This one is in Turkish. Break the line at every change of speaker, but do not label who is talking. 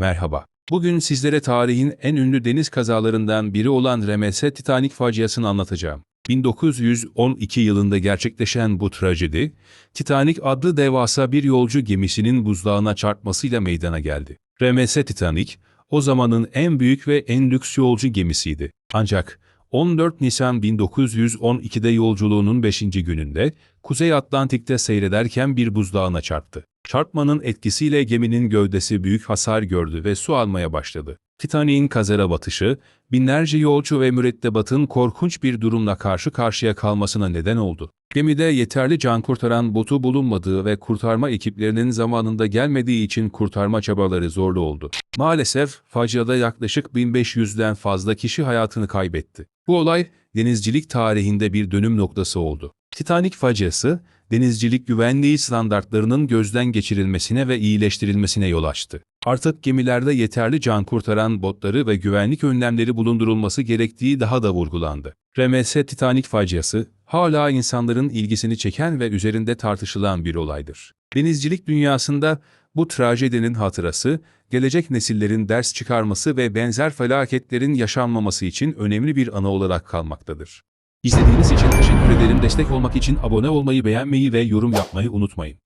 Merhaba. Bugün sizlere tarihin en ünlü deniz kazalarından biri olan RMS Titanic faciasını anlatacağım. 1912 yılında gerçekleşen bu trajedi, Titanic adlı devasa bir yolcu gemisinin buzdağına çarpmasıyla meydana geldi. RMS Titanic, o zamanın en büyük ve en lüks yolcu gemisiydi. Ancak 14 Nisan 1912'de yolculuğunun 5. gününde Kuzey Atlantik'te seyrederken bir buzdağına çarptı. Çarpmanın etkisiyle geminin gövdesi büyük hasar gördü ve su almaya başladı. Titanic'in kazara batışı, binlerce yolcu ve mürettebatın korkunç bir durumla karşı karşıya kalmasına neden oldu. Gemide yeterli can kurtaran botu bulunmadığı ve kurtarma ekiplerinin zamanında gelmediği için kurtarma çabaları zorlu oldu. Maalesef faciada yaklaşık 1500'den fazla kişi hayatını kaybetti. Bu olay denizcilik tarihinde bir dönüm noktası oldu. Titanic faciası, denizcilik güvenliği standartlarının gözden geçirilmesine ve iyileştirilmesine yol açtı. Artık gemilerde yeterli can kurtaran botları ve güvenlik önlemleri bulundurulması gerektiği daha da vurgulandı. RMS Titanic faciası, hala insanların ilgisini çeken ve üzerinde tartışılan bir olaydır. Denizcilik dünyasında bu trajedinin hatırası, gelecek nesillerin ders çıkarması ve benzer felaketlerin yaşanmaması için önemli bir anı olarak kalmaktadır. İzlediğiniz için teşekkür ederim. Destek olmak için abone olmayı, beğenmeyi ve yorum yapmayı unutmayın.